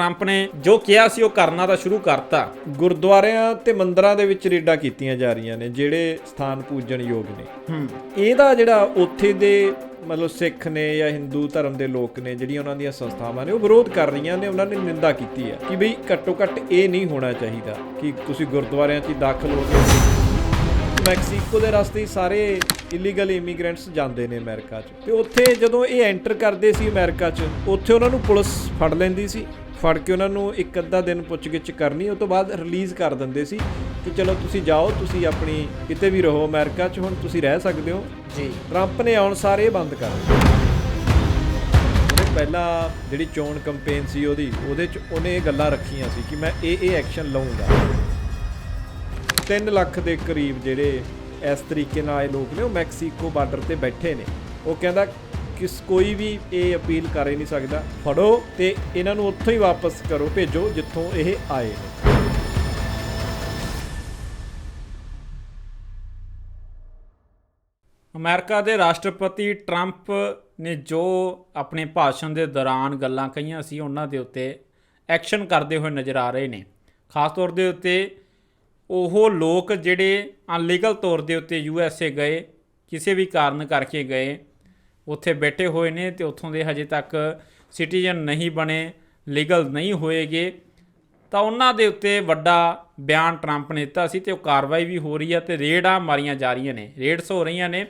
Trump ਨੇ ਜੋ ਕਿਹਾ ਸੀ ਉਹ ਕਰਨਾ ਤਾਂ ਸ਼ੁਰੂ ਕਰਤਾ। ਗੁਰਦੁਆਰਿਆਂ ਤੇ ਮੰਦਰਾਂ ਦੇ ਵਿੱਚ ਰੇਡਾਂ ਕੀਤੀਆਂ ਜਾ ਰਹੀਆਂ ਨੇ ਜਿਹੜੇ ਸਥਾਨ ਪੂਜਣ ਯੋਗ ਨੇ। ਇਹਦਾ ਜਿਹੜਾ ਉੱਥੇ ਦੇ ਮਤਲਬ ਸਿੱਖ ਨੇ ਜਾਂ ਹਿੰਦੂ ਧਰਮ ਦੇ ਲੋਕ ਨੇ ਜਿਹੜੀਆਂ ਉਹਨਾਂ ਦੀਆਂ ਸੰਸਥਾਵਾਂ ਨੇ ਉਹ ਵਿਰੋਧ ਕਰ ਰਹੀਆਂ ਨੇ ਉਹਨਾਂ ਨੇ ਨਿੰਦਾ ਕੀਤੀ ਹੈ ਕਿ ਬਈ ਘੱਟੋ ਘੱਟ ਇਹ ਨਹੀਂ ਹੋਣਾ ਚਾਹੀਦਾ ਕਿ ਤੁਸੀਂ ਗੁਰਦੁਆਰਿਆਂ 'ਚ ਹੀ ਦਾਖਲ ਹੋ ਕੇ ਮੈਕਸੀਕੋ ਦੇ ਰਸਤੇ ਸਾਰੇ ਇਲੀਗਲ ਇਮੀਗ੍ਰੈਂਟਸ ਜਾਂਦੇ ਨੇ ਅਮਰੀਕਾ 'ਚ। ਤੇ ਉੱਥੇ ਜਦੋਂ ਇਹ ਐਂਟਰ ਕਰਦੇ ਸੀ ਅਮਰੀਕਾ 'ਚ ਉੱਥੇ ਉਹਨਾਂ ਨੂੰ ਪੁਲਿਸ ਫੜ ਲੈਂਦੀ ਸੀ। ਫੜ ਕੇ ਉਹਨਾਂ ਨੂੰ ਇੱਕ ਅੱਧਾ ਦਿਨ ਪੁੱਛਗਿੱਛ ਕਰਨੀ ਉਸ ਤੋਂ ਬਾਅਦ ਰਿਲੀਜ਼ ਕਰ ਦਿੰਦੇ ਸੀ ਕਿ ਚਲੋ ਤੁਸੀਂ ਜਾਓ ਤੁਸੀਂ ਆਪਣੀ ਕਿਤੇ ਵੀ ਰਹੋ ਅਮਰੀਕਾ 'ਚ ਹੁਣ ਤੁਸੀਂ ਰਹਿ ਸਕਦੇ ਹੋ। ਜੀ। ਟਰੰਪ ਨੇ ਆਉਣ ਸਾਰੇ ਇਹ ਬੰਦ ਕਰ ਦਿੱਤਾ। ਉਹਨੇ ਪਹਿਲਾਂ ਜਿਹੜੀ ਚੋਣ ਕੈਂਪੇਨ ਸੀ ਉਹਦੀ ਉਹਦੇ 'ਚ ਉਹਨੇ ਇਹ ਗੱਲਾਂ ਰੱਖੀਆਂ ਸੀ ਕਿ ਮੈਂ ਇਹ ਇਹ ਐਕਸ਼ਨ ਲਵਾਂਗਾ 3 ਲੱਖ ਦੇ ਕਰੀਬ ਜਿਹੜੇ ਇਸ ਤਰੀਕੇ ਨਾਲ ਆਏ ਲੋਕ ਨੇ ਉਹ ਮੈਕਸੀਕੋ ਬਾਰਡਰ ਤੇ ਬੈਠੇ ਨੇ। ਉਹ ਕਹਿੰਦਾ ਕਿਸ ਕੋਈ ਵੀ ਇਹ ਅਪੀਲ ਕਰ ਹੀ ਨਹੀਂ ਸਕਦਾ। ਫੜੋ ਤੇ ਇਹਨਾਂ ਨੂੰ ਉੱਥੋਂ ਹੀ ਵਾਪਸ ਕਰੋ, ਭੇਜੋ ਜਿੱਥੋਂ ਇਹ ਆਏ। ਨੇ ਅਮਰੀਕਾ ਦੇ ਰਾਸ਼ਟਰਪਤੀ ਟਰੰਪ ਨੇ ਜੋ ਆਪਣੇ ਭਾਸ਼ਣ ਦੇ ਦੌਰਾਨ ਗੱਲਾਂ ਕਹੀਆਂ ਸੀ ਉਹਨਾਂ ਦੇ ਉੱਤੇ ਐਕਸ਼ਨ ਕਰਦੇ ਹੋਏ ਨਜ਼ਰ ਆ ਰਹੇ ਨੇ। ਖਾਸ ਤੌਰ ਦੇ ਉੱਤੇ ਉਹ ਲੋਕ ਜਿਹੜੇ ਅਨਲੀਗਲ ਤੌਰ ਦੇ ਉੱਤੇ ਯੂ ਐਸ ਏ ਗਏ, ਕਿਸੇ ਵੀ ਕਾਰਨ ਕਰਕੇ ਗਏ ਉੱਥੇ ਬੈਠੇ ਹੋਏ ਨੇ ਤੇ ਉੱਥੋਂ ਦੇ ਹਜੇ ਤੱਕ ਸਿਟੀਜ਼ਨ ਨਹੀਂ ਬਣੇ, ਲੀਗਲ ਨਹੀਂ ਹੋਏਗੇ। ਤਾਂ ਉਹਨਾਂ ਦੇ ਉੱਤੇ ਵੱਡਾ ਬਿਆਨ ਟਰੰਪ ਨੇ ਦਿੱਤਾ ਸੀ ਤੇ ਉਹ ਕਾਰਵਾਈ ਵੀ ਹੋ ਰਹੀ ਹੈ ਤੇ ਰੇਡਾਂ ਮਾਰੀਆਂ ਜਾ ਰਹੀਆਂ ਨੇ ਰੇਡਸ ਹੋ ਰਹੀਆਂ ਨੇ।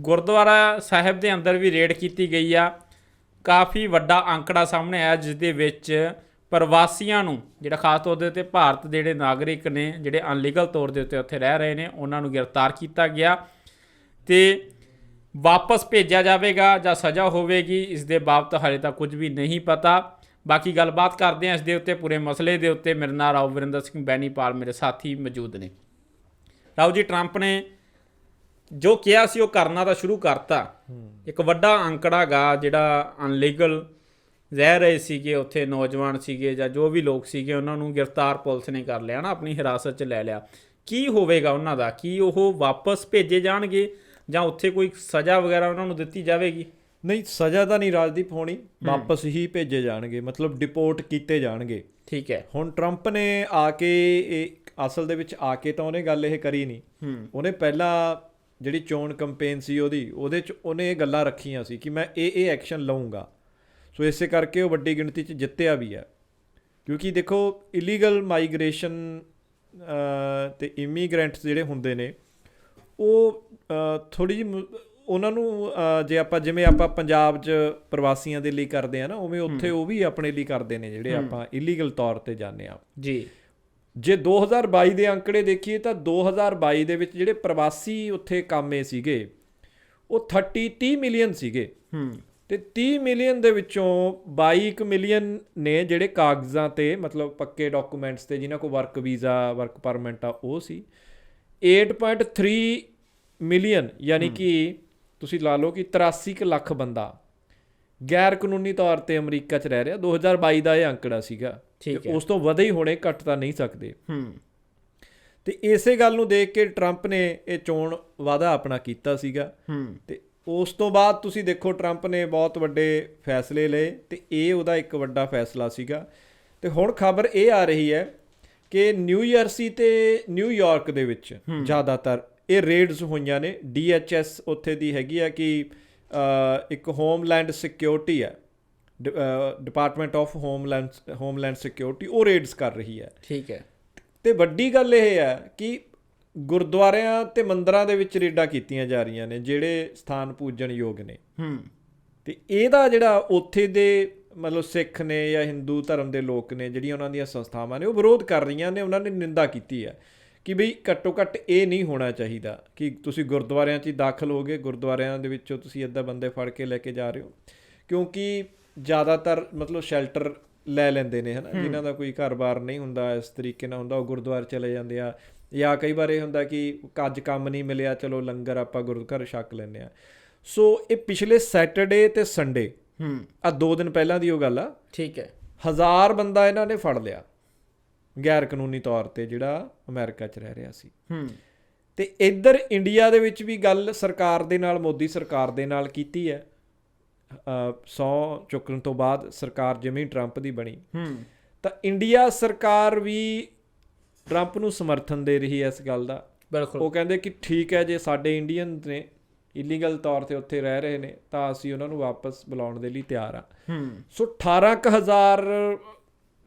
ਗੁਰਦੁਆਰਾ ਸਾਹਿਬ ਦੇ ਅੰਦਰ ਵੀ ਰੇਡ ਕੀਤੀ ਗਈ ਆ। ਕਾਫੀ ਵੱਡਾ ਅੰਕੜਾ ਸਾਹਮਣੇ ਆਇਆ ਜਿਸ ਦੇ ਵਿੱਚ ਪ੍ਰਵਾਸੀਆਂ ਨੂੰ, ਜਿਹੜਾ ਖਾਸ ਤੌਰ ਦੇ ਉੱਤੇ ਭਾਰਤ ਦੇ ਜਿਹੜੇ ਨਾਗਰਿਕ ਨੇ, ਜਿਹੜੇ ਅਨਲੀਗਲ ਤੌਰ ਦੇ ਉੱਤੇ ਉੱਥੇ ਰਹਿ ਰਹੇ ਨੇ, ਉਹਨਾਂ ਨੂੰ ਗ੍ਰਿਫਤਾਰ ਕੀਤਾ ਗਿਆ। ਤੇ ਵਾਪਸ ਭੇਜਿਆ ਜਾਵੇਗਾ ਜਾਂ ਸਜ਼ਾ ਹੋਵੇਗੀ ਇਸ ਦੇ ਬਾਬਤ ਹਾਲੇ ਤੱਕ ਕੁਝ ਵੀ ਨਹੀਂ ਪਤਾ। ਬਾਕੀ ਗੱਲਬਾਤ ਕਰਦੇ ਹਾਂ ਇਸ ਦੇ ਉੱਤੇ ਪੂਰੇ ਮਸਲੇ ਦੇ ਉੱਤੇ। ਮੇਰੇ ਨਾਲ ਰਾਓ ਵਰਿੰਦਰ ਸਿੰਘ ਬੈਨੀਪਾਲ ਮੇਰੇ ਸਾਥੀ ਮੌਜੂਦ ਨੇ। ਰਾਓ ਜੀ ਟਰੰਪ ਨੇ ਜੋ ਕਿਹਾ ਸੀ ਉਹ ਕਰਨਾ ਤਾਂ ਸ਼ੁਰੂ ਕਰਤਾ। ਇੱਕ ਵੱਡਾ ਅੰਕੜਾ ਗਾ ਜਿਹੜਾ ਅਨਲੀਗਲ ਰਹਿ ਰਹੇ ਸੀਗੇ ਉੱਥੇ ਨੌਜਵਾਨ ਸੀਗੇ ਜਾਂ ਜੋ ਵੀ ਲੋਕ ਸੀਗੇ ਉਹਨਾਂ ਨੂੰ ਗ੍ਰਿਫਤਾਰ ਪੁਲਿਸ ਨੇ ਕਰ ਲਿਆ ਨਾ ਆਪਣੀ ਹਿਰਾਸਤ 'ਚ ਲੈ ਲਿਆ। ਕੀ ਹੋਵੇਗਾ ਉਹਨਾਂ ਦਾ? ਕੀ ਉਹ ਵਾਪਸ ਭੇਜੇ ਜਾਣਗੇ? ਜਾਂ ਉੱਥੇ ਕੋਈ ਸਜ਼ਾ ਵਗੈਰਾ ਉਹਨਾਂ ਨੂੰ ਦਿੱਤੀ ਜਾਵੇਗੀ? ਨਹੀਂ ਸਜ਼ਾ ਤਾਂ ਨਹੀਂ ਰਾਜਦੀਪ ਹੋਣੀ ਵਾਪਸ ਹੀ ਭੇਜੇ ਜਾਣਗੇ ਮਤਲਬ ਡਿਪੋਰਟ ਕੀਤੇ ਜਾਣਗੇ। ਠੀਕ ਹੈ। ਹੁਣ ਟਰੰਪ ਨੇ ਆ ਕੇ ਇਹ ਅਸਲ ਦੇ ਵਿੱਚ ਆ ਕੇ ਤਾਂ ਉਹਨੇ ਗੱਲ ਇਹ ਕਰੀ ਨਹੀਂ। ਉਹਨੇ ਪਹਿਲਾਂ ਜਿਹੜੀ ਚੋਣ ਕੈਂਪੇਨ ਸੀ ਉਹਦੀ ਉਹਦੇ 'ਚ ਉਹਨੇ ਇਹ ਗੱਲਾਂ ਰੱਖੀਆਂ ਸੀ ਕਿ ਮੈਂ ਇਹ ਇਹ ਐਕਸ਼ਨ ਲਵਾਂਗਾ ਸੋ ਇਸੇ ਕਰਕੇ ਉਹ ਵੱਡੀ ਗਿਣਤੀ 'ਚ ਜਿੱਤਿਆ ਵੀ ਹੈ। ਕਿਉਂਕਿ ਦੇਖੋ ਇਲੀਗਲ ਮਾਈਗ੍ਰੇਸ਼ਨ ਤੇ ਇਮੀਗ੍ਰੈਂਟਸ ਜਿਹੜੇ ਹੁੰਦੇ ਨੇ ਉਹ ਥੋੜੀ ਜਿਹੀ ਉਹਨਾਂ ਨੂੰ ਜੇ ਆਪਾਂ ਜਿਵੇਂ ਆਪਾਂ ਪੰਜਾਬ 'ਚ ਪ੍ਰਵਾਸੀਆਂ ਦੇ ਲਈ ਕਰਦੇ ਆ ਨਾ ਉਵੇਂ ਉੱਥੇ ਉਹ ਵੀ ਆਪਣੇ ਲਈ ਕਰਦੇ ਨੇ ਜਿਹੜੇ ਆਪਾਂ ਇਲੀਗਲ ਤੌਰ ਤੇ ਜਾਂਦੇ ਆ। ਜੀ। ਜੇ 2022 ਦੇ ਅੰਕੜੇ ਦੇਖੀਏ ਤਾਂ 2022 ਦੇ ਵਿੱਚ ਜਿਹੜੇ ਪ੍ਰਵਾਸੀ ਉੱਥੇ ਕਾਮੇ ਸੀਗੇ ਉਹ 30 30 ਮਿਲੀਅਨ ਸੀਗੇ। ਹੂੰ। ਤੇ 30 ਮਿਲੀਅਨ ਦੇ ਵਿੱਚੋਂ 22 ਮਿਲੀਅਨ ਨੇ ਜਿਹੜੇ ਕਾਗਜ਼ਾਂ ਤੇ ਮਤਲਬ ਪੱਕੇ ਡਾਕੂਮੈਂਟਸ ਤੇ ਜਿਨ੍ਹਾਂ ਕੋਲ ਵਰਕ ਵੀਜ਼ਾ ਵਰਕ ਪਰਮਿਟ ਆ ਉਹ ਸੀ। 8.3 ਮਿਲੀਅਨ ਯਾਨੀ ਕਿ ਤੁਸੀਂ ਲਾ ਲਓ ਕਿ 83 ਕੁ ਲੱਖ ਬੰਦਾ ਗੈਰ ਕਾਨੂੰਨੀ ਤੌਰ ਤੇ ਅਮਰੀਕਾ 'ਚ ਰਹਿ ਰਿਹਾ 2022 ਦਾ ਇਹ ਅੰਕੜਾ ਸੀਗਾ। ਉਸ ਤੋਂ ਵਧੇ ਹੀ ਹੋਣੇ ਘੱਟ ਤਾਂ ਨਹੀਂ ਸਕਦੇ। ਹੂੰ। ਤੇ ਇਸੇ ਗੱਲ ਨੂੰ ਦੇਖ ਕੇ ਟਰੰਪ ਨੇ ਇਹ ਚੋਣ ਵਾਅਦਾ ਆਪਣਾ ਕੀਤਾ ਸੀਗਾ। ਹੂੰ। ਤੇ ਉਸ ਤੋਂ ਬਾਅਦ ਤੁਸੀਂ ਦੇਖੋ ਟਰੰਪ ਨੇ ਬਹੁਤ ਵੱਡੇ ਫੈਸਲੇ ਲਏ ਤੇ ਇਹ ਉਹਦਾ ਇੱਕ ਵੱਡਾ ਫੈਸਲਾ ਸੀਗਾ। ਤੇ ਹੁਣ ਖਬਰ ਇਹ ਆ ਰਹੀ ਹੈ ਕਿ ਨਿਊ ਜਰਸੀ ਤੇ ਨਿਊਯਾਰਕ ਦੇ ਵਿੱਚ ਜ਼ਿਆਦਾਤਰ ਇਹ ਰੇਡਸ ਹੋਈਆਂ ਨੇ ਡੀਐਚਐਸ ਉੱਥੇ ਦੀ ਹੈਗੀ ਆ ਕਿ ਇੱਕ ਹੋਮਲੈਂਡ ਸਿਕਿਉਰਿਟੀ ਹੈ। Department of homeland homeland security ਉਹ ਰੇਡਸ ਕਰ ਰਹੀ ਹੈ। ਠੀਕ ਹੈ। ਤੇ ਵੱਡੀ ਗੱਲ ਇਹ ਹੈ ਕਿ ਗੁਰਦੁਆਰਿਆਂ ਤੇ ਮੰਦਰਾਂ ਦੇ ਵਿੱਚ ਰੇਡਾਂ ਕੀਤੀਆਂ ਜਾ ਰਹੀਆਂ ਨੇ ਜਿਹੜੇ ਸਥਾਨ ਪੂਜਣ ਯੋਗ ਨੇ। ਹੂੰ। ਤੇ ਇਹਦਾ ਜਿਹੜਾ ਉੱਥੇ ਦੇ ਮਤਲਬ ਸਿੱਖ ਨੇ ਜਾਂ ਹਿੰਦੂ ਧਰਮ ਦੇ ਲੋਕ ਨੇ ਜਿਹੜੀਆਂ ਉਹਨਾਂ ਦੀਆਂ ਸੰਸਥਾਵਾਂ ਨੇ ਉਹ ਵਿਰੋਧ ਕਰ ਰਹੀਆਂ ਨੇ ਉਹਨਾਂ ਨੇ ਨਿੰਦਾ ਕੀਤੀ ਹੈ। ਕਿ ਬਈ ਘੱਟੋ ਘੱਟ ਇਹ ਨਹੀਂ ਹੋਣਾ ਚਾਹੀਦਾ ਕਿ ਤੁਸੀਂ ਗੁਰਦੁਆਰਿਆਂ 'ਚ ਹੀ ਦਾਖਲ ਹੋਗੇ ਗੁਰਦੁਆਰਿਆਂ ਦੇ ਵਿੱਚੋਂ ਤੁਸੀਂ ਅੱਧਾ ਬੰਦੇ ਫੜ ਕੇ ਲੈ ਕੇ ਜਾ ਰਹੇ ਹੋ। ਕਿਉਂਕਿ ਜ਼ਿਆਦਾਤਰ ਮਤਲਬ ਸ਼ੈਲਟਰ ਲੈ ਲੈਂਦੇ ਨੇ ਹਨਾ? ਜਿਨ੍ਹਾਂ ਦਾ ਕੋਈ ਘਰ-ਬਾਰ ਨਹੀਂ ਹੁੰਦਾ ਇਸ ਤਰੀਕੇ ਨਾਲ ਹੁੰਦਾ ਉਹ ਗੁਰਦੁਆਰੇ ਚਲੇ ਜਾਂਦੇ ਆ। ਜਾਂ ਕਈ ਵਾਰ ਇਹ ਹੁੰਦਾ ਕਿ ਕੱਜ ਕੰਮ ਨਹੀਂ ਮਿਲਿਆ ਚਲੋ ਲੰਗਰ ਆਪਾਂ ਗੁਰਦੁਆਰੇ ਛਕ ਲੈਂਦੇ ਆ। ਸੋ ਇਹ ਪਿਛਲੇ ਸੈਟਰਡੇ ਤੇ ਸੰਡੇ ਹੂੰ। ਆ ਦੋ ਦਿਨ ਪਹਿਲਾਂ ਦੀ ਉਹ ਗੱਲ ਆ। ਠੀਕ ਹੈ। ਹਜ਼ਾਰ ਬੰਦਾ ਇਹਨਾਂ ਨੇ ਫੜ ਲਿਆ। ਗੈਰ ਕਾਨੂੰਨੀ ਤੌਰ ਤੇ ਜਿਹੜਾ ਅਮਰੀਕਾ 'ਚ ਰਹਿ ਰਿਹਾ ਸੀ। ਹੂੰ। ਤੇ ਇੱਧਰ ਇੰਡੀਆ ਦੇ ਵਿੱਚ ਵੀ ਗੱਲ ਸਰਕਾਰ ਦੇ ਨਾਲ ਮੋਦੀ ਸਰਕਾਰ ਦੇ ਨਾਲ ਕੀਤੀ ਹੈ। ਸੌ ਚੁੱਕਣ ਤੋਂ ਬਾਅਦ ਸਰਕਾਰ ਜਿਵੇਂ ਟਰੰਪ ਦੀ ਬਣੀ। ਹੂੰ। ਤਾਂ ਇੰਡੀਆ ਸਰਕਾਰ ਵੀ ਟਰੰਪ ਨੂੰ ਸਮਰਥਨ ਦੇ ਰਹੀ ਹੈ ਇਸ ਗੱਲ ਦਾ। ਬਿਲਕੁਲ। ਉਹ ਕਹਿੰਦੇ ਕਿ ਠੀਕ ਹੈ ਜੇ ਸਾਡੇ ਇੰਡੀਅਨ ਨੇ ਇਲੀਗਲ ਤੌਰ ਤੇ ਉੱਥੇ ਰਹਿ ਰਹੇ ਨੇ ਤਾਂ ਅਸੀਂ ਉਹਨਾਂ ਨੂੰ ਵਾਪਸ ਬੁਲਾਉਣ ਦੇ ਲਈ ਤਿਆਰ ਆ ਹੂੰ। ਸੋ 18000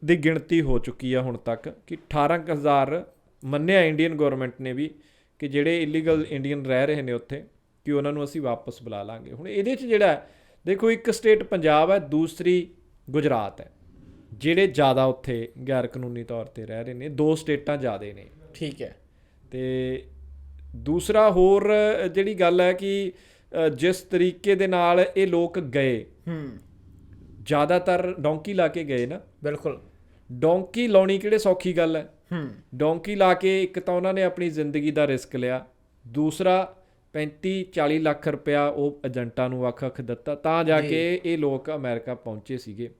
ਦੀ ਗਿਣਤੀ ਹੋ ਚੁੱਕੀ ਆ ਹੁਣ ਤੱਕ ਕਿ 18000 ਮੰਨਿਆ ਇੰਡੀਅਨ ਗਵਰਨਮੈਂਟ ਨੇ ਵੀ ਕਿ ਜਿਹੜੇ ਇਲੀਗਲ ਇੰਡੀਅਨ ਰਹਿ ਰਹੇ ਨੇ ਉੱਥੇ ਕਿ ਉਹਨਾਂ ਨੂੰ ਅਸੀਂ ਵਾਪਸ ਬੁਲਾ ਲਾਂਗੇ। ਹੁਣ ਇਹਦੇ 'ਚ ਜਿਹੜਾ ਦੇਖੋ ਇੱਕ ਸਟੇਟ ਪੰਜਾਬ ਹੈ ਦੂਸਰੀ ਗੁਜਰਾਤ ਹੈ ਜਿਹੜੇ ਜ਼ਿਆਦਾ ਉੱਥੇ ਗੈਰ ਕਾਨੂੰਨੀ ਤੌਰ ਤੇ ਰਹਿ ਰਹੇ ਨੇ ਦੋ ਸਟੇਟਾਂ ਜ਼ਿਆਦੇ ਨੇ। ਠੀਕ ਹੈ। ਤੇ ਦੂਸਰਾ ਹੋਰ ਜਿਹੜੀ ਗੱਲ ਹੈ ਕਿ ਜਿਸ ਤਰੀਕੇ ਦੇ ਨਾਲ ਇਹ ਲੋਕ ਗਏ ਹੂੰ। ਜ਼ਿਆਦਾਤਰ ਡੌਂਕੀ ਲਾ ਕੇ ਗਏ ਨਾ। ਬਿਲਕੁਲ। ਡੌਂਕੀ ਲਾਉਣੀ ਕਿਹੜੇ ਸੌਖੀ ਗੱਲ ਹੈ? ਹੂੰ। ਡੌਂਕੀ ਲਾ ਕੇ ਇੱਕ ਤਾਂ ਉਹਨਾਂ ਨੇ ਆਪਣੀ ਜ਼ਿੰਦਗੀ ਦਾ ਰਿਸਕ ਲਿਆ। ਦੂਸਰਾ 35 40 ਲੱਖ ਰੁਪਇਆ ਉਹ ਏਜੰਟਾਂ ਨੂੰ ਵੱਖ-ਵੱਖ ਦਿੱਤਾ। ਤਾਂ ਜਾ ਕੇ ਇਹ ਲੋਕ ਅਮਰੀਕਾ ਪਹੁੰਚੇ ਸੀਗੇ।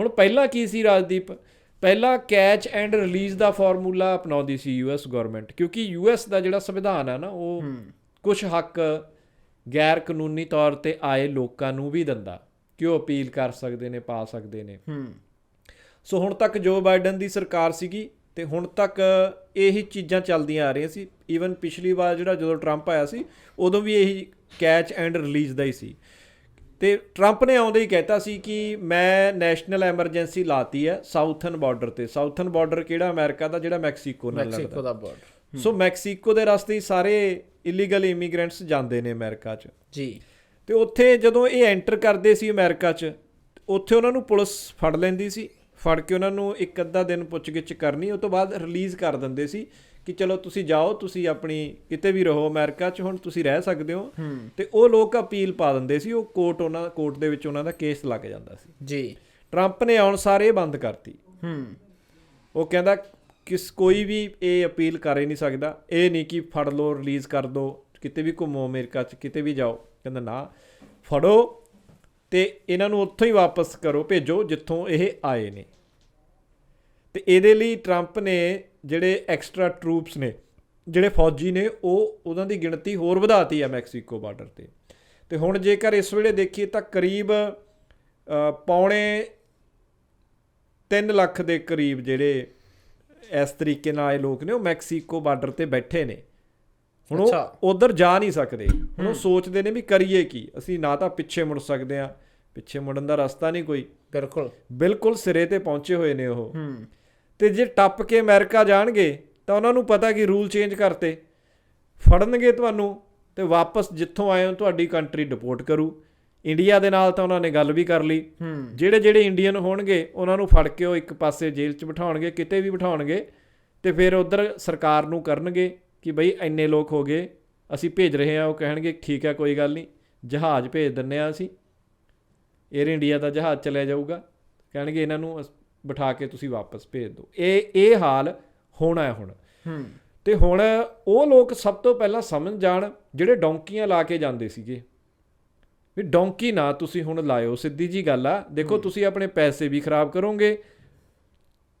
ਹੁਣ ਪਹਿਲਾਂ ਕੀ ਸੀ ਰਾਜਦੀਪ? ਪਹਿਲਾਂ ਕੈਚ ਐਂਡ ਰਿਲੀਜ਼ ਦਾ ਫਾਰਮੂਲਾ ਅਪਣਾਉਂਦੀ ਸੀ ਯੂਐਸ ਗਵਰਨਮੈਂਟ। ਕਿਉਂਕਿ ਯੂਐਸ ਦਾ ਜਿਹੜਾ ਸੰਵਿਧਾਨ ਹੈ ਨਾ ਉਹ ਕੁਝ ਹੱਕ ਗੈਰ ਕਾਨੂੰਨੀ ਤੌਰ ਤੇ ਆਏ ਲੋਕਾਂ ਨੂੰ ਵੀ ਦਿੰਦਾ। ਕਿ ਉਹ ਅਪੀਲ ਕਰ ਸਕਦੇ ਨੇ ਪਾ ਸਕਦੇ ਨੇ? ਹੂੰ। ਸੋ ਹੁਣ ਤੱਕ ਜੋ ਬਾਈਡਨ ਦੀ ਸਰਕਾਰ ਸੀਗੀ ਤੇ ਹੁਣ ਤੱਕ ਇਹੀ ਚੀਜ਼ਾਂ ਚੱਲਦੀਆਂ ਆ ਰਹੀਆਂ ਸੀ। ਈਵਨ ਪਿਛਲੀ ਵਾਰ ਜਿਹੜਾ ਜਦੋਂ ਟਰੰਪ ਆਇਆ ਸੀ ਉਦੋਂ ਵੀ ਇਹੀ ਕੈਚ ਐਂਡ ਰਿਲੀਜ਼ ਦਾ ਹੀ ਸੀ। ਤੇ ਟਰੰਪ ਨੇ ਆਉਂਦੇ ਹੀ ਕਹਿਤਾ ਸੀ ਕਿ ਮੈਂ ਨੈਸ਼ਨਲ ਐਮਰਜੈਂਸੀ ਲਾਤੀ ਹੈ ਸਾਊਥਰਨ ਬਾਰਡਰ ਤੇ। ਸਾਊਥਰਨ ਬਾਰਡਰ ਕਿਹੜਾ ਅਮਰੀਕਾ ਦਾ ਜਿਹੜਾ ਮੈਕਸੀਕੋ ਨਾਲ ਲੱਗਦਾ। ਮੈਕਸੀਕੋ ਦਾ ਬੋਰਡ ਸੋ ਮੈਕਸੀਕੋ ਦੇ ਰਸਤੇ ਹੀ ਸਾਰੇ ਇਲੀਗਲ ਇਮੀਗ੍ਰੈਂਟਸ ਜਾਂਦੇ ਨੇ ਅਮਰੀਕਾ 'ਚ। ਜੀ। ਤੇ ਉੱਥੇ ਜਦੋਂ ਇਹ ਐਂਟਰ ਕਰਦੇ ਸੀ ਅਮਰੀਕਾ 'ਚ ਉੱਥੇ ਉਹਨਾਂ ਨੂੰ ਪੁਲਿਸ ਫੜ ਲੈਂਦੀ ਸੀ। ਫੜ ਕੇ ਉਹਨਾਂ ਨੂੰ ਇੱਕ ਅੱਧਾ ਦਿਨ ਪੁੱਛਗਿੱਛ ਕਰਨੀ ਉਸ ਤੋਂ ਬਾਅਦ ਰਿਲੀਜ਼ ਕਰ ਦਿੰਦੇ ਸੀ ਕਿ ਚਲੋ ਤੁਸੀਂ ਜਾਓ ਤੁਸੀਂ ਆਪਣੀ ਕਿਤੇ ਵੀ ਰਹੋ ਅਮਰੀਕਾ 'ਚ ਹੁਣ ਤੁਸੀਂ ਰਹਿ ਸਕਦੇ ਹੋ। ਹੂੰ। ਤੇ ਉਹ ਲੋਕ ਅਪੀਲ ਪਾ ਦਿੰਦੇ ਸੀ ਉਹ ਕੋਰਟ ਉਹਨਾਂ ਕੋਰਟ ਦੇ ਵਿੱਚ ਉਹਨਾਂ ਦਾ ਕੇਸ ਲੱਗ ਜਾਂਦਾ ਸੀ। ਜੀ। ਟਰੰਪ ਨੇ ਆਉਣ ਸਾਰੇ ਬੰਦ ਕਰਤੀ। ਹੂੰ। ਉਹ ਕਹਿੰਦਾ ਕਿਸ ਕੋਈ ਵੀ ਇਹ ਅਪੀਲ ਕਰ ਹੀ ਨਹੀਂ ਸਕਦਾ। ਇਹ ਨਹੀਂ ਕਿ ਫੜ ਲਓ ਰਿਲੀਜ਼ ਕਰ ਦਿਓ ਕਿਤੇ ਵੀ ਘੁੰਮੋ ਅਮਰੀਕਾ 'ਚ ਕਿਤੇ ਵੀ ਜਾਓ। ਕਹਿੰਦਾ ਨਾ ਫੜੋ ਤੇ ਇਹਨਾਂ ਨੂੰ ਉੱਥੋਂ ਹੀ ਵਾਪਸ ਕਰੋ ਭੇਜੋ ਜਿੱਥੋਂ ਇਹ ਆਏ ਨੇ। ਤੇ ਇਹਦੇ ਲਈ ਟਰੰਪ ਨੇ ਜਿਹੜੇ ਐਕਸਟਰਾ ਟਰੂਪਸ ਨੇ ਜਿਹੜੇ ਫੌਜੀ ਨੇ ਉਹ ਉਹਨਾਂ ਦੀ ਗਿਣਤੀ ਹੋਰ ਵਧਾਤੀ ਆ ਮੈਕਸੀਕੋ ਬਾਰਡਰ ਤੇ। ਤੇ ਹੁਣ ਜੇਕਰ ਇਸ ਵੇਲੇ ਦੇਖੀਏ ਤਾਂ ਕਰੀਬ ਪੌਣੇ 3 ਲੱਖ ਦੇ ਕਰੀਬ ਜਿਹੜੇ ਇਸ ਤਰੀਕੇ ਨਾਲ ਆਏ ਲੋਕ ਨੇ ਉਹ ਮੈਕਸੀਕੋ ਬਾਰਡਰ ਤੇ ਬੈਠੇ ਨੇ। ਹੁਣ ਉਹ। ਉਧਰ ਜਾ ਨਹੀਂ ਸਕਦੇ। ਹੁਣ ਉਹ ਸੋਚਦੇ ਨੇ ਵੀ ਕਰੀਏ ਕੀ? ਅਸੀਂ ਨਾ ਤਾਂ ਪਿੱਛੇ ਮੁੜ ਸਕਦੇ ਆ ਪਿੱਛੇ ਮੁੜਨ ਦਾ ਰਸਤਾ ਨਹੀਂ ਕੋਈ। ਬਿਲਕੁਲ। ਬਿਲਕੁਲ ਸਿਰੇ ਤੇ ਪਹੁੰਚੇ ਹੋਏ ਨੇ ਉਹ। ਹੂੰ। ਤੇ ਜੇ ਟੱਪ ਕੇ ਅਮਰੀਕਾ ਜਾਣਗੇ ਤਾਂ ਉਹਨਾਂ ਨੂੰ ਪਤਾ ਕਿ ਰੂਲ ਚੇਂਜ ਕਰਤੇ। ਫੜਨਗੇ ਤੁਹਾਨੂੰ ਤੇ ਵਾਪਸ ਜਿੱਥੋਂ ਆਏ ਹੋ ਤੁਹਾਡੀ ਕੰਟਰੀ ਡਿਪੋਰਟ ਕਰੂ। ਇੰਡੀਆ ਦੇ ਨਾਲ ਤਾਂ ਉਹਨਾਂ ਨੇ ਗੱਲ ਵੀ ਕਰ ਲਈ। ਜਿਹੜੇ ਜਿਹੜੇ ਇੰਡੀਅਨ ਹੋਣਗੇ ਉਹਨਾਂ ਨੂੰ ਫੜ ਕੇ ਉਹ ਇੱਕ ਪਾਸੇ ਜੇਲ੍ਹ 'ਚ ਬਿਠਾਉਣਗੇ ਕਿਤੇ ਵੀ ਬਿਠਾਉਣਗੇ ਤੇ ਫਿਰ ਉਧਰ ਸਰਕਾਰ ਨੂੰ ਕਰਨਗੇ ਕਿ ਬਈ ਇੰਨੇ ਲੋਕ ਹੋ ਗਏ ਅਸੀਂ ਭੇਜ ਰਹੇ ਹਾਂ ਉਹ ਕਹਿਣਗੇ ਠੀਕ ਹੈ ਕੋਈ ਗੱਲ ਨਹੀਂ ਜਹਾਜ਼ ਭੇਜ ਦਿੰਨੇ ਆ ਅਸੀਂ। 에ਅਰ ਇੰਡੀਆ ਦਾ ਜਹਾਜ਼ ਚਲਿਆ ਜਾਊਗਾ। ਕਹਿਣਗੇ ਇਹਨਾਂ ਨੂੰ ਬਿਠਾ ਕੇ ਤੁਸੀਂ ਵਾਪਸ ਭੇਜ ਦਿਓ। ਇਹ ਇਹ ਹਾਲ ਹੋਣਾ ਹੈ ਹੁਣ। ਹੂੰ। ਤੇ ਹੁਣ ਉਹ ਲੋਕ ਸਭ ਤੋਂ ਪਹਿਲਾਂ ਸਮਝ ਜਾਣ ਜਿਹੜੇ ਡੌਂਕੀਆਂ ਲਾ ਕੇ ਜਾਂਦੇ ਸੀਗੇ। ਵੀ ਡੌਂਕੀ ਨਾ ਤੁਸੀਂ ਹੁਣ ਲਾਇਓ ਸਿੱਧੀ ਜੀ ਗੱਲ ਆ। ਦੇਖੋ ਤੁਸੀਂ ਆਪਣੇ ਪੈਸੇ ਵੀ ਖਰਾਬ ਕਰੋਗੇ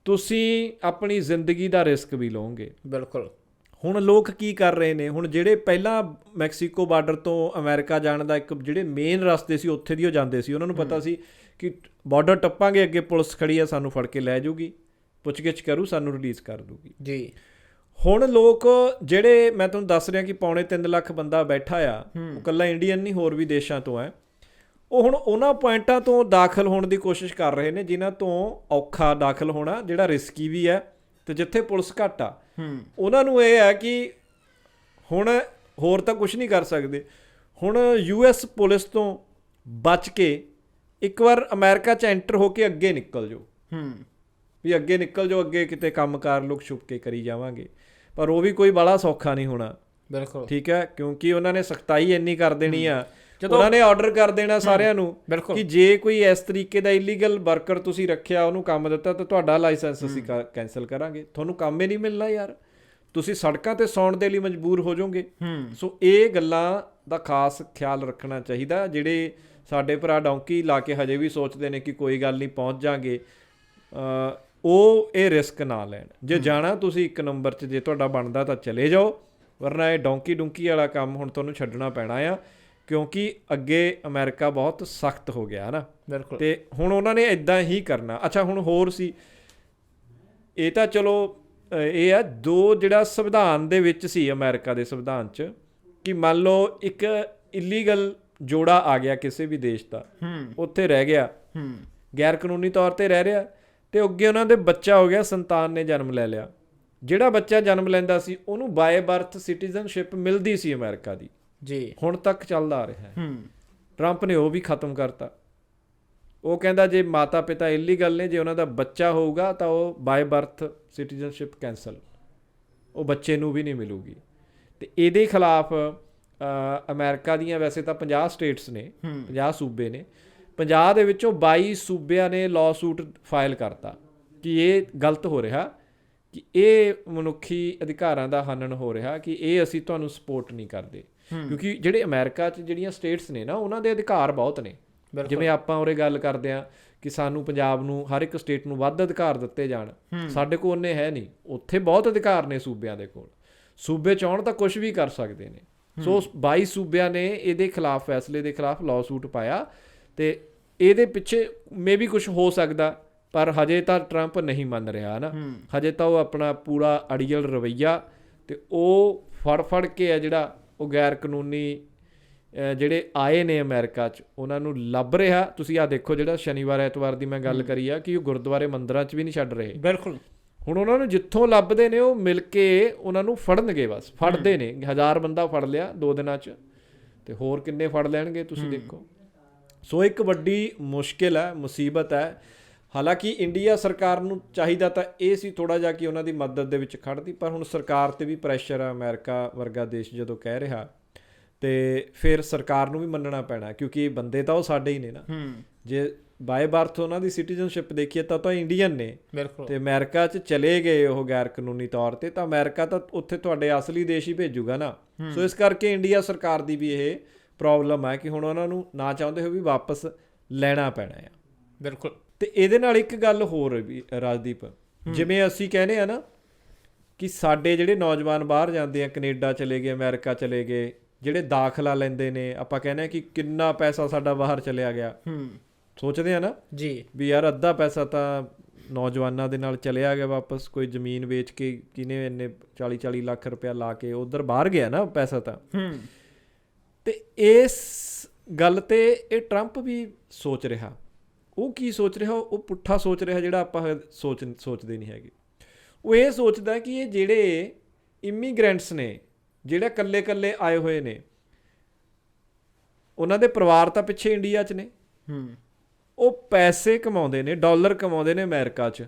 ਤੁਸੀਂ ਆਪਣੀ ਜ਼ਿੰਦਗੀ ਦਾ ਰਿਸਕ ਵੀ ਲਓਗੇ। ਬਿਲਕੁਲ। ਹੁਣ ਲੋਕ ਕੀ ਕਰ ਰਹੇ ਨੇ? ਹੁਣ ਜਿਹੜੇ ਪਹਿਲਾਂ ਮੈਕਸੀਕੋ ਬਾਰਡਰ ਤੋਂ ਅਮਰੀਕਾ ਜਾਣ ਦਾ ਇੱਕ ਜਿਹੜੇ ਮੇਨ ਰਸਤੇ ਸੀ ਉੱਥੇ ਦੀ ਉਹ ਜਾਂਦੇ ਸੀ। ਉਹਨਾਂ ਨੂੰ ਪਤਾ ਸੀ ਕਿ ਬਾਰਡਰ ਟੱਪਾਂਗੇ ਅੱਗੇ ਪੁਲਿਸ ਖੜੀ ਆ ਸਾਨੂੰ ਫੜ ਕੇ ਲੈ ਜਾਊਗੀ ਪੁੱਛਗਿੱਛ ਕਰੂ ਸਾਨੂੰ ਰਿਲੀਜ਼ ਕਰ ਦੂਗੀ ਜੀ। ਹੁਣ ਲੋਕ ਜਿਹੜੇ ਮੈਂ ਤੁਹਾਨੂੰ ਦੱਸ ਰਿਹਾ ਕਿ ਪੌਣੇ 3 ਲੱਖ ਬੰਦਾ ਬੈਠਾ ਆ ਉਹ ਕੱਲਾ ਇੰਡੀਅਨ ਨਹੀਂ ਹੋਰ ਵੀ ਦੇਸ਼ਾਂ ਤੋਂ ਹੈ। ਉਹ ਹੁਣ ਉਹਨਾਂ ਪੁਆਇੰਟਾਂ ਤੋਂ ਦਾਖਲ ਹੋਣ ਦੀ ਕੋਸ਼ਿਸ਼ ਕਰ ਰਹੇ ਨੇ ਜਿਨ੍ਹਾਂ ਤੋਂ ਔਖਾ ਦਾਖਲ ਹੋਣਾ ਜਿਹੜਾ ਰਿਸਕੀ ਵੀ ਹੈ ਤੇ ਜਿੱਥੇ ਪੁਲਿਸ ਘੱਟ ਆ ਹੂੰ। ਉਹਨਾਂ ਨੂੰ ਇਹ ਹੈ ਕਿ ਹੁਣ ਹੋਰ ਤਾਂ ਕੁਝ ਨਹੀਂ ਕਰ ਸਕਦੇ। ਹੁਣ ਯੂਐਸ ਪੁਲਿਸ ਤੋਂ ਬਚ ਕੇ ਇੱਕ ਵਾਰ ਅਮਰੀਕਾ 'ਚ ਐਂਟਰ ਹੋ ਕੇ ਅੱਗੇ ਨਿਕਲ ਜਾਓ। ਹੂੰ। ਵੀ ਅੱਗੇ ਨਿਕਲ ਜਾਓ ਅੱਗੇ ਕਿਤੇ ਕੰਮਕਾਰ ਲੁਕ ਛੁਪ ਕੇ ਕਰੀ ਜਾਵਾਂਗੇ। ਪਰ ਉਹ ਵੀ ਕੋਈ ਬੜਾ ਸੌਖਾ ਨਹੀਂ ਹੋਣਾ। ਬਿਲਕੁਲ। ਠੀਕ ਹੈ ਕਿਉਂਕਿ ਉਹਨਾਂ ਨੇ ਸਖਤਾਈ ਇੰਨੀ ਕਰ ਦੇਣੀ ਆ ਉਹਨਾਂ ਨੇ ਆਰਡਰ ਕਰ ਦੇਣਾ ਸਾਰਿਆਂ ਨੂੰ ਕਿ ਜੇ ਕੋਈ ਇਸ ਤਰੀਕੇ ਦਾ ਇਲੀਗਲ ਵਰਕਰ ਤੁਸੀਂ ਰੱਖਿਆ ਉਹਨੂੰ ਕੰਮ ਦਿੱਤਾ ਤਾਂ ਤੁਹਾਡਾ ਲਾਇਸੈਂਸ ਅਸੀਂ ਕੈਨਸਲ ਕਰਾਂਗੇ। ਤੁਹਾਨੂੰ ਕੰਮ ਹੀ ਨਹੀਂ ਮਿਲਣਾ ਯਾਰ। ਤੁਸੀਂ ਸੜਕਾਂ ਤੇ ਸੌਣ ਦੇ ਲਈ ਮਜਬੂਰ ਹੋ ਜਾਓਗੇ। ਸੋ ਇਹ ਗੱਲਾਂ ਦਾ ਖਾਸ ਖਿਆਲ ਰੱਖਣਾ ਚਾਹੀਦਾ। ਜਿਹੜੇ ਸਾਡੇ ਭਰਾ ਡੌਂਕੀ ਲਾ ਕੇ ਹਜੇ ਵੀ ਸੋਚਦੇ ਨੇ ਕਿ ਕੋਈ ਗੱਲ ਨਹੀਂ ਪਹੁੰਚ ਜਾਾਂਗੇ। ਉਹ ਇਹ ਰਿਸਕ ਨਾ ਲੈਣ। ਜੇ ਜਾਣਾ ਤੁਸੀਂ ਇੱਕ ਨੰਬਰ 'ਚ ਜੇ ਤੁਹਾਡਾ ਬਣਦਾ ਤਾਂ ਚਲੇ ਜਾਓ। ਵਰਨਾ ਇਹ ਡੌਂਕੀ ਡੁੰਕੀ ਵਾਲਾ ਕੰਮ ਹੁਣ ਤੁਹਾਨੂੰ ਛੱਡਣਾ ਪੈਣਾ ਆ। ਕਿਉਂਕਿ ਅੱਗੇ ਅਮਰੀਕਾ ਬਹੁਤ ਸਖਤ ਹੋ ਗਿਆ ਨਾ ਬਿਲਕੁਲ। ਤੇ ਹੁਣ ਉਹਨਾਂ ਨੇ ਇਦਾਂ ਹੀ ਕਰਨਾ। ਅੱਛਾ ਹੁਣ ਹੋਰ ਸੀ। ਇਹ ਤਾਂ ਚਲੋ ਇਹ ਆ ਦੋ ਜਿਹੜਾ ਸੰਵਿਧਾਨ ਦੇ ਵਿੱਚ ਸੀ ਅਮਰੀਕਾ ਦੇ ਸੰਵਿਧਾਨ 'ਚ ਕਿ ਮੰਨ ਲਓ ਇੱਕ ਇਲੀਗਲ ਜੋੜਾ ਆ ਗਿਆ ਕਿਸੇ ਵੀ ਦੇਸ਼ ਦਾ ਉੱਥੇ ਰਹਿ ਗਿਆ। ਗੈਰ ਕਾਨੂੰਨੀ ਤੌਰ ਤੇ ਰਹਿ ਰਿਹਾ ਤੇ ਅੱਗੇ ਉਹਨਾਂ ਦੇ ਬੱਚਾ ਹੋ ਗਿਆ ਸੰਤਾਨ ਨੇ ਜਨਮ ਲੈ ਲਿਆ। ਜਿਹੜਾ ਬੱਚਾ ਜਨਮ ਲੈਂਦਾ ਸੀ ਉਹਨੂੰ ਬਾਏ ਬਰਥ ਸਿਟੀਜ਼ਨਸ਼ਿਪ ਮਿਲਦੀ ਸੀ ਅਮਰੀਕਾ ਦੀ। ਜੀ। ਹੁਣ ਤੱਕ ਚੱਲਦਾ ਆ ਰਿਹਾ ਹੈ। ਹੂੰ। ਟਰੰਪ ਨੇ ਉਹ ਵੀ ਖਤਮ ਕਰਤਾ। ਉਹ ਕਹਿੰਦਾ ਜੇ ਮਾਤਾ ਪਿਤਾ ਇਲੀਗਲ ਨੇ ਜੇ ਉਹਨਾਂ ਦਾ ਬੱਚਾ ਹੋਊਗਾ ਤਾਂ ਉਹ ਬਾਏ ਬਰਥ ਸਿਟੀਜ਼ਨਸ਼ਿਪ ਕੈਨਸਲ ਉਹ ਬੱਚੇ ਨੂੰ ਵੀ ਨਹੀਂ ਮਿਲੂਗੀ। ਤੇ ਇਹਦੇ ਖਿਲਾਫ ਅਮਰੀਕਾ ਦੀਆਂ ਵੈਸੇ ਤਾਂ 50 ਸਟੇਟਸ ਨੇ ਹੂੰ। 50 ਸੂਬੇ ਨੇ। 50 ਦੇ ਵਿੱਚੋਂ 22 ਸੂਬਿਆਂ ਨੇ ਲਾਅ ਸੂਟ ਫਾਈਲ ਕਰਤਾ ਕਿ ਇਹ ਗਲਤ ਹੋ ਰਿਹਾ ਕਿ ਇਹ ਮਨੁੱਖੀ ਅਧਿਕਾਰਾਂ ਦਾ ਹਨਨ ਹੋ ਰਿਹਾ ਕਿ ਇਹ ਅਸੀਂ ਤੁਹਾਨੂੰ ਸਪੋਰਟ ਨਹੀਂ ਕਰਦੇ। ਕਿਉਂਕਿ ਜਿਹੜੇ ਅਮਰੀਕਾ 'ਚ ਜਿਹੜੀਆਂ ਸਟੇਟਸ ਨੇ ਨਾ ਉਹਨਾਂ ਦੇ ਅਧਿਕਾਰ ਬਹੁਤ ਨੇ। ਜਿਵੇਂ ਆਪਾਂ ਉਰੇ ਗੱਲ ਕਰਦੇ ਆ ਕਿ ਸਾਨੂੰ ਪੰਜਾਬ ਨੂੰ ਹਰ ਇੱਕ ਸਟੇਟ ਨੂੰ ਵੱਧ ਅਧਿਕਾਰ ਦਿੱਤੇ ਜਾਣ। ਸਾਡੇ ਕੋਲ ਉਹਨੇ ਹੈ ਨਹੀਂ। ਉੱਥੇ ਬਹੁਤ ਅਧਿਕਾਰ ਨੇ ਸੂਬਿਆਂ ਦੇ ਕੋਲ। ਸੂਬੇ ਚਾਹਣ ਤਾਂ ਕੁਝ ਵੀ ਕਰ ਸਕਦੇ ਨੇ। ਸੋ 22 ਸੂਬਿਆਂ ਨੇ ਇਹਦੇ ਖਿਲਾਫ ਫੈਸਲੇ ਦੇ ਖਿਲਾਫ ਲਾਅ ਸੂਟ ਪਾਇਆ ਤੇ ਇਹਦੇ ਪਿੱਛੇ ਮੇਬੀ ਕੁਝ ਹੋ ਸਕਦਾ ਪਰ ਹਜੇ ਤਾਂ ਟਰੰਪ ਨਹੀਂ ਮੰਨ ਰਿਹਾ ਨਾ। ਹਜੇ ਤਾਂ ਉਹ ਆਪਣਾ ਪੂਰਾ ਅੜੀਅਲ ਰਵਈਆ ਤੇ ਉਹ ਫੜ ਫੜ ਕੇ ਆ ਜਿਹੜਾ ਉਹ ਗੈਰ ਕਾਨੂੰਨੀ ਜਿਹੜੇ ਆਏ ਨੇ ਅਮਰੀਕਾ 'ਚ ਉਹਨਾਂ ਨੂੰ ਲੱਭ ਰਿਹਾ। ਤੁਸੀਂ ਆ ਦੇਖੋ ਜਿਹੜਾ ਸ਼ਨੀਵਾਰ ਐਤਵਾਰ ਦੀ ਮੈਂ ਗੱਲ ਕਰੀ ਆ ਕਿ ਉਹ ਗੁਰਦੁਆਰੇ ਮੰਦਰਾਂ 'ਚ ਵੀ ਨਹੀਂ ਛੱਡ ਰਹੇ। ਬਿਲਕੁਲ। ਹੁਣ ਉਹਨਾਂ ਨੂੰ ਜਿੱਥੋਂ ਲੱਭਦੇ ਨੇ ਉਹ ਮਿਲ ਕੇ ਉਹਨਾਂ ਨੂੰ ਫੜਨਗੇ ਬਸ ਫੜਦੇ ਨੇ। ਹਜ਼ਾਰ ਬੰਦਾ ਫੜ ਲਿਆ ਦੋ ਦਿਨਾਂ 'ਚ ਤੇ ਹੋਰ ਕਿੰਨੇ ਫੜ ਲੈਣਗੇ ਤੁਸੀਂ ਦੇਖੋ। ਸੋ ਇੱਕ ਵੱਡੀ ਮੁਸ਼ਕਿਲ ਹੈ ਮੁਸੀਬਤ ਹੈ। ਹਾਲਾਂਕਿ ਇੰਡੀਆ ਸਰਕਾਰ ਨੂੰ ਚਾਹੀਦਾ ਤਾਂ ਇਹ ਸੀ ਥੋੜਾ ਜਿਹਾ ਕਿ ਉਹਨਾਂ ਦੀ ਮਦਦ ਦੇ ਵਿੱਚ ਖੜਦੀ ਪਰ ਹੁਣ ਸਰਕਾਰ ਤੇ ਵੀ ਪ੍ਰੈਸ਼ਰ ਹੈ ਅਮਰੀਕਾ ਵਰਗਾ ਦੇਸ਼ ਜਦੋਂ ਕਹਿ ਰਿਹਾ ਤੇ ਫਿਰ ਸਰਕਾਰ ਨੂੰ ਵੀ ਮੰਨਣਾ ਪੈਣਾ ਕਿਉਂਕਿ ਇਹ ਬੰਦੇ ਤਾਂ ਉਹ ਸਾਡੇ ਹੀ ਨੇ ਨਾ। ਜੇ ਬਾਏ ਬਰਥ ਉਹਨਾਂ ਦੀ ਸਿਟੀਜ਼ਨਸ਼ਿਪ ਦੇਖੀਏ ਤਾਂ ਤਾਂ ਇੰਡੀਅਨ ਨੇ। ਤੇ ਅਮਰੀਕਾ 'ਚ ਚਲੇ ਗਏ ਉਹ ਗੈਰ ਕਾਨੂੰਨੀ ਤੌਰ ਤੇ ਤਾਂ ਅਮਰੀਕਾ ਤਾਂ ਉੱਥੇ ਤੁਹਾਡੇ ਅਸਲੀ ਦੇਸ਼ ਹੀ ਭੇਜੂਗਾ ਨਾ। ਸੋ ਇਸ ਕਰਕੇ ਇੰਡੀਆ ਸਰਕਾਰ ਦੀ ਵੀ ਇਹ ਪ੍ਰੋਬਲਮ ਹੈ ਕਿ ਹੁਣ ਉਹਨਾਂ ਨੂੰ ਨਾ ਚਾਹੁੰਦੇ ਹੋ ਵੀ ਵਾਪਸ ਲੈਣਾ ਪੈਣਾ ਹੈ ਬਿਲਕੁਲ। ਤੇ ਇਹਦੇ ਨਾਲ ਇੱਕ ਗੱਲ ਹੋਰ ਵੀ ਰਾਜਦੀਪ। ਜਿਵੇਂ ਅਸੀਂ ਕਹਿੰਦੇ ਆ ਨਾ ਕਿ ਸਾਡੇ ਜਿਹੜੇ ਨੌਜਵਾਨ ਬਾਹਰ ਜਾਂਦੇ ਆ ਕੈਨੇਡਾ ਚਲੇ ਗਏ ਅਮਰੀਕਾ ਚਲੇ ਗਏ ਜਿਹੜੇ ਦਾਖਲਾ ਲੈਂਦੇ ਨੇ ਆਪਾਂ ਕਹਿੰਦੇ ਆ ਕਿ ਕਿੰਨਾ ਪੈਸਾ ਸਾਡਾ ਬਾਹਰ ਚਲਿਆ ਗਿਆ। ਹੂੰ। ਸੋਚਦੇ ਆ ਨਾ? ਜੀ। ਵੀ ਯਾਰ ਅੱਧਾ ਪੈਸਾ ਤਾਂ ਨੌਜਵਾਨਾਂ ਦੇ ਨਾਲ ਚਲਿਆ ਗਿਆ ਵਾਪਸ ਕੋਈ ਜ਼ਮੀਨ ਵੇਚ ਕੇ ਕਿਨੇ ਇੰਨੇ 40 40 ਲੱਖ ਰੁਪਇਆ ਲਾ ਕੇ ਉਧਰ ਬਾਹਰ ਗਿਆ ਨਾ ਪੈਸਾ ਤਾਂ। ਹੂੰ। ਤੇ ਇਸ ਗੱਲ ਤੇ ਇਹ ਟਰੰਪ ਵੀ ਸੋਚ ਰਿਹਾ। ਉਹ ਕੀ ਸੋਚ ਰਿਹਾ? ਉਹ ਪੁੱਠਾ ਸੋਚ ਰਿਹਾ ਜਿਹੜਾ ਆਪਾਂ ਸੋਚ ਸੋਚਦੇ ਨਹੀਂ ਹੈਗੇ। ਉਹ ਇਹ ਸੋਚਦਾ ਕਿ ਇਹ ਜਿਹੜੇ ਇਮੀਗ੍ਰੈਂਟਸ ਨੇ ਜਿਹੜੇ ਕੱਲੇ ਕੱਲੇ ਆਏ ਹੋਏ ਨੇ ਉਹਨਾਂ ਦੇ ਪਰਿਵਾਰ ਤਾਂ ਪਿੱਛੇ ਇੰਡੀਆ 'ਚ ਨੇ। ਹੂੰ। ਉਹ ਪੈਸੇ ਕਮਾਉਂਦੇ ਨੇ ਡਾਲਰ ਕਮਾਉਂਦੇ ਨੇ ਅਮਰੀਕਾ 'ਚ।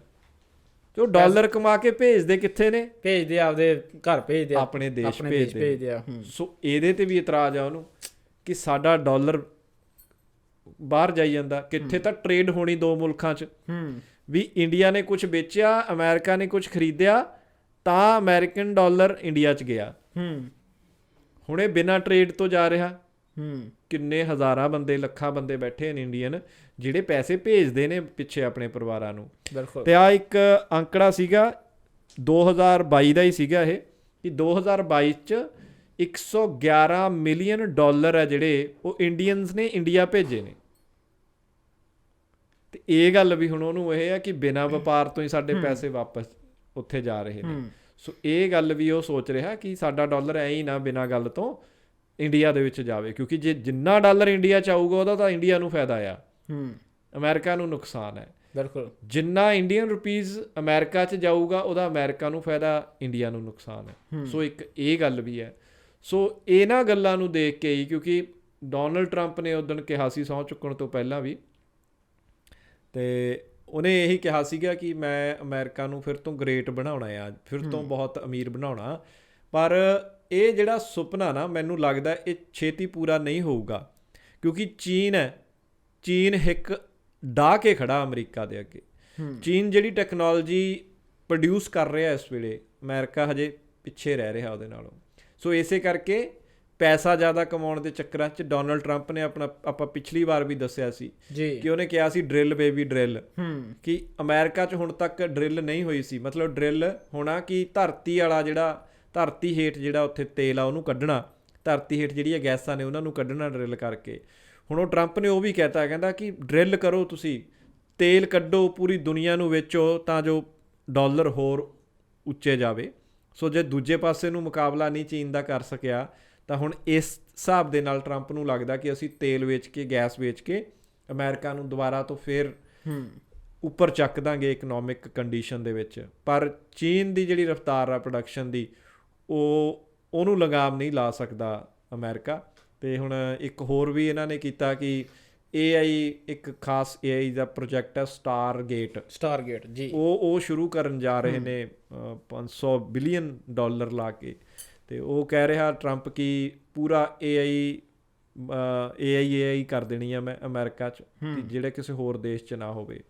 ਤੇ ਉਹ ਡਾਲਰ ਕਮਾ ਕੇ ਭੇਜਦੇ ਕਿੱਥੇ ਨੇ? ਭੇਜਦੇ ਆਪਦੇ ਘਰ ਭੇਜਦੇ ਆਪਣੇ ਦੇਸ਼ ਭੇਜਦੇ ਆ ਸੋ ਇਹਦੇ ਤੇ ਵੀ ਇਤਰਾਜ਼ ਆ ਉਹਨੂੰ ਕਿ ਸਾਡਾ ਡਾਲਰ ਬਾਹਰ ਜਾਈ ਜਾਂਦਾ ਕਿੱਥੇ ਤਾਂ ਟ੍ਰੇਡ ਹੋਣੀ ਦੋ ਮੁਲਕਾਂ 'ਚ। ਹੂੰ। ਵੀ ਇੰਡੀਆ ਨੇ ਕੁਝ ਵੇਚਿਆ ਅਮਰੀਕਾ ਨੇ ਕੁਝ ਖਰੀਦਿਆ ਤਾਂ ਅਮਰੀਕਨ ਡਾਲਰ ਇੰਡੀਆ 'ਚ ਗਿਆ। ਹੂੰ। ਹੁਣ ਇਹ ਬਿਨਾਂ ਟ੍ਰੇਡ ਤੋਂ ਜਾ ਰਿਹਾ। ਹੂੰ। ਕਿੰਨੇ ਹਜ਼ਾਰਾਂ ਬੰਦੇ ਲੱਖਾਂ ਬੰਦੇ ਬੈਠੇ ਨੇ ਇੰਡੀਅਨ ਜਿਹੜੇ ਪੈਸੇ ਭੇਜਦੇ ਨੇ ਪਿੱਛੇ ਆਪਣੇ ਪਰਿਵਾਰਾਂ ਨੂੰ। ਬਿਲਕੁਲ। ਤੇ ਆ ਇੱਕ ਅੰਕੜਾ ਸੀਗਾ 2022 ਦਾ ਹੀ ਸੀਗਾ ਇਹ ਕਿ 2022 ਚ 111 ਮਿਲੀਅਨ ਡਾਲਰ ਹੈ ਜਿਹੜੇ ਉਹ ਇੰਡੀਅਨਸ ਨੇ ਇੰਡੀਆ ਭੇਜੇ ਨੇ। ਤੇ ਇਹ ਗੱਲ ਵੀ ਹੁਣ ਉਹਨੂੰ ਇਹ ਹੈ ਕਿ ਬਿਨਾਂ ਵਪਾਰ ਤੋਂ ਹੀ ਸਾਡੇ ਪੈਸੇ ਵਾਪਸ ਉੱਥੇ ਜਾ ਰਹੇ ਨੇ। ਸੋ ਇਹ ਗੱਲ ਵੀ ਉਹ ਸੋਚ ਰਿਹਾ ਕਿ ਸਾਡਾ ਡਾਲਰ ਐ ਹੀ ਨਾ ਬਿਨਾਂ ਗੱਲ ਤੋਂ ਇੰਡੀਆ ਦੇ ਵਿੱਚ ਜਾਵੇ ਕਿਉਂਕਿ ਜੇ ਜਿੰਨਾ ਡਾਲਰ ਇੰਡੀਆ ਚ ਆਊਗਾ ਉਹਦਾ ਤਾਂ ਇੰਡੀਆ ਨੂੰ ਫਾਇਦਾ ਆ। ਹੂੰ। ਅਮਰੀਕਾ ਨੂੰ ਨੁਕਸਾਨ ਹੈ। ਬਿਲਕੁਲ। ਜਿੰਨਾ ਇੰਡੀਅਨ ਰੁਪੀਸ ਅਮਰੀਕਾ 'ਚ ਜਾਊਗਾ ਉਹਦਾ ਅਮਰੀਕਾ ਨੂੰ ਫਾਇਦਾ ਇੰਡੀਆ ਨੂੰ ਨੁਕਸਾਨ ਹੈ। ਸੋ ਇੱਕ ਇਹ ਗੱਲ ਵੀ ਹੈ। ਸੋ ਇਹਨਾਂ ਗੱਲਾਂ ਨੂੰ ਦੇਖ ਕੇ ਹੀ ਕਿਉਂਕਿ ਡੋਨਲਡ ਟਰੰਪ ਨੇ ਉਦੋਂ ਕਿਹਾ ਸੀ ਸਹੁੰ ਚੁੱਕਣ ਤੋਂ ਪਹਿਲਾਂ ਵੀ ਤੇ ਉਹਨੇ ਇਹੀ ਕਿਹਾ ਸੀਗਾ ਕਿ ਮੈਂ ਅਮਰੀਕਾ ਨੂੰ ਫਿਰ ਤੋਂ ਗ੍ਰੇਟ ਬਣਾਉਣਾ ਆ ਫਿਰ ਤੋਂ ਬਹੁਤ ਅਮੀਰ ਬਣਾਉਣਾ। ਪਰ ਇਹ ਜਿਹੜਾ ਸੁਪਨਾ ਨਾ ਮੈਨੂੰ ਲੱਗਦਾ ਇਹ ਛੇਤੀ ਪੂਰਾ ਨਹੀਂ ਹੋਊਗਾ। ਕਿਉਂਕਿ ਚੀਨ ਹੈ ਚੀਨ ਇੱਕ ਡਾ ਕੇ ਖੜਾ ਅਮਰੀਕਾ ਦੇ ਅੱਗੇ। ਚੀਨ ਜਿਹੜੀ ਟੈਕਨੋਲੋਜੀ ਪ੍ਰੋਡਿਊਸ ਕਰ ਰਿਹਾ ਇਸ ਵੇਲੇ ਅਮਰੀਕਾ ਹਜੇ ਪਿੱਛੇ ਰਹਿ ਰਿਹਾ ਉਹਦੇ ਨਾਲੋਂ। ਸੋ ਇਸੇ ਕਰਕੇ ਪੈਸਾ ਜ਼ਿਆਦਾ ਕਮਾਉਣ ਦੇ ਚੱਕਰਾਂ 'ਚ ਡੋਨਲਡ ਟਰੰਪ ਨੇ ਆਪਣਾ ਆਪਾਂ ਪਿਛਲੀ ਵਾਰ ਵੀ ਦੱਸਿਆ ਸੀ ਕਿ ਉਹਨੇ ਕਿਹਾ ਸੀ ਡਰਿਲ ਬੇਬੀ ਡਰਿਲ ਕਿ ਅਮਰੀਕਾ 'ਚ ਹੁਣ ਤੱਕ ਡਰਿਲ ਨਹੀਂ ਹੋਈ ਸੀ। ਮਤਲਬ ਡਰਿਲ ਹੋਣਾ ਕਿ ਧਰਤੀ ਵਾਲਾ ਜਿਹੜਾ ਧਰਤੀ ਹੇਠ ਜਿਹੜਾ ਉੱਥੇ ਤੇਲ ਆ ਉਹਨੂੰ ਕੱਢਣਾ ਧਰਤੀ ਹੇਠ ਜਿਹੜੀਆਂ ਗੈਸਾਂ ਨੇ ਉਹਨਾਂ ਨੂੰ ਕੱਢਣਾ ਡਰਿਲ ਕਰਕੇ। ਹੁਣ ਉਹ ਟਰੰਪ ਨੇ ਉਹ ਵੀ ਕਹਿਤਾ ਕਹਿੰਦਾ ਕਿ ਡਰਿਲ ਕਰੋ ਤੁਸੀਂ ਤੇਲ ਕੱਢੋ ਪੂਰੀ ਦੁਨੀਆ ਨੂੰ ਵੇਚੋ ਤਾਂ ਜੋ ਡਾਲਰ ਹੋਰ ਉੱਚੇ ਜਾਵੇ। ਸੋ ਜੇ ਦੂਜੇ ਪਾਸੇ ਨੂੰ ਮੁਕਾਬਲਾ ਨਹੀਂ ਚੀਨ ਦਾ ਕਰ ਸਕਿਆ ਤਾਂ ਹੁਣ ਇਸ ਹਿਸਾਬ ਦੇ ਨਾਲ ਟਰੰਪ ਨੂੰ ਲੱਗਦਾ ਕਿ ਅਸੀਂ ਤੇਲ ਵੇਚ ਕੇ ਗੈਸ ਵੇਚ ਕੇ ਅਮਰੀਕਾ ਨੂੰ ਦੁਬਾਰਾ ਤੋਂ ਫੇਰ ਹੂੰ। ਉੱਪਰ ਚੱਕ ਦਾਂਗੇ ਇਕਨੋਮਿਕ ਕੰਡੀਸ਼ਨ ਦੇ ਵਿੱਚ। ਪਰ ਚੀਨ ਦੀ ਜਿਹੜੀ ਰਫ਼ਤਾਰ ਆ ਪ੍ਰੋਡਕਸ਼ਨ ਦੀ ਉਹ ਉਹਨੂੰ ਲਗਾਮ ਨਹੀਂ ਲਾ ਸਕਦਾ ਅਮਰੀਕਾ। ਤੇ ਹੁਣ ਇੱਕ ਹੋਰ ਵੀ ਇਹਨਾਂ ਨੇ ਕੀਤਾ ਕਿ AI ਇੱਕ ਖਾਸ AI ਦਾ ਪ੍ਰੋਜੈਕਟ ਹੈ ਸਟਾਰ ਗੇਟ ਸਟਾਰਗੇਟ ਜੀ। ਉਹ ਉਹ ਸ਼ੁਰੂ ਕਰਨ ਜਾ ਰਹੇ ਨੇ ਅ, 500 ਬਿਲੀਅਨ ਡਾਲਰ ਲਾ ਕੇ। ਤੇ ਉਹ ਕਹਿ ਰਿਹਾ ਟਰੰਪ ਕਿ ਪੂਰਾ AI AI AI ਕਰ ਦੇਣੀ ਆ ਮੈਂ ਅਮਰੀਕਾ 'ਚ ਜਿਹੜੇ ਕਿਸੇ ਹੋਰ ਦੇਸ਼ 'ਚ ਨਾ ਹੋਵੇ।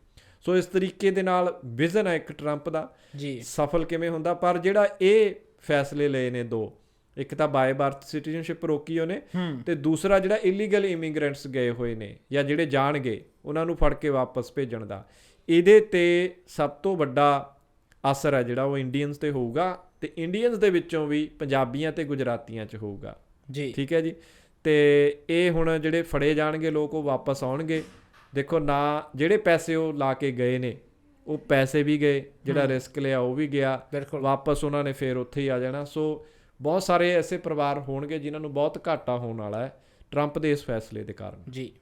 ਸੋ ਇਸ ਤਰੀਕੇ ਦੇ ਨਾਲ ਵਿਜ਼ਨ ਹੈ ਇੱਕ ਟਰੰਪ ਦਾ। ਜੀ। ਸਫਲ ਕਿਵੇਂ ਹੁੰਦਾ? ਪਰ ਜਿਹੜਾ ਇਹ ਫੈਸਲੇ ਲਏ ਨੇ ਦੋ ਇੱਕ ਤਾਂ ਬਾਏ ਬਰਥ ਸਿਟੀਜ਼ਨਸ਼ਿਪ ਰੋਕੀ ਉਹਨੇ ਤੇ ਦੂਸਰਾ ਜਿਹੜਾ ਇਲੀਗਲ ਇਮੀਗ੍ਰੈਂਟਸ ਗਏ ਹੋਏ ਨੇ ਜਾਂ ਜਿਹੜੇ ਜਾਣਗੇ ਉਹਨਾਂ ਨੂੰ ਫੜ ਕੇ ਵਾਪਸ ਭੇਜਣ ਦਾ। ਇਹਦੇ ਤੇ ਸਭ ਤੋਂ ਵੱਡਾ ਅਸਰ ਹੈ ਜਿਹੜਾ ਉਹ ਇੰਡੀਅਨਸ ਤੇ ਹੋਊਗਾ। ਤੇ ਇੰਡੀਅਨਸ ਦੇ ਵਿੱਚੋਂ ਵੀ ਪੰਜਾਬੀਆਂ ਤੇ ਗੁਜਰਾਤੀਆਂ 'ਚ ਹੋਊਗਾ। ਜੀ। ਠੀਕ ਹੈ ਜੀ? ਤੇ ਇਹ ਹੁਣ ਜਿਹੜੇ ਫੜੇ ਜਾਣਗੇ ਲੋਕ ਉਹ ਵਾਪਸ ਆਉਣਗੇ। ਦੇਖੋ ਨਾ ਜਿਹੜੇ ਪੈਸੇ ਉਹ ਲਾ ਕੇ ਗਏ ਨੇ ਉਹ ਪੈਸੇ ਵੀ ਗਏ ਜਿਹੜਾ ਰਿਸਕ ਲਿਆ ਉਹ ਵੀ ਗਿਆ। ਵਾਪਸ ਉਹਨਾਂ ਨੇ ਫੇਰ ਉੱਥੇ ਹੀ ਆ ਜਾਣਾ। ਸੋ ਬਹੁਤ ਸਾਰੇ ਐਸੇ ਪਰਿਵਾਰ ਹੋਣਗੇ ਜਿਨ੍ਹਾਂ ਨੂੰ ਬਹੁਤ ਘਾਟਾ ਹੋਣ ਵਾਲਾ ਹੈ ਟਰੰਪ ਦੇ ਇਸ ਫੈਸਲੇ ਦੇ ਕਾਰਨ। ਜੀ।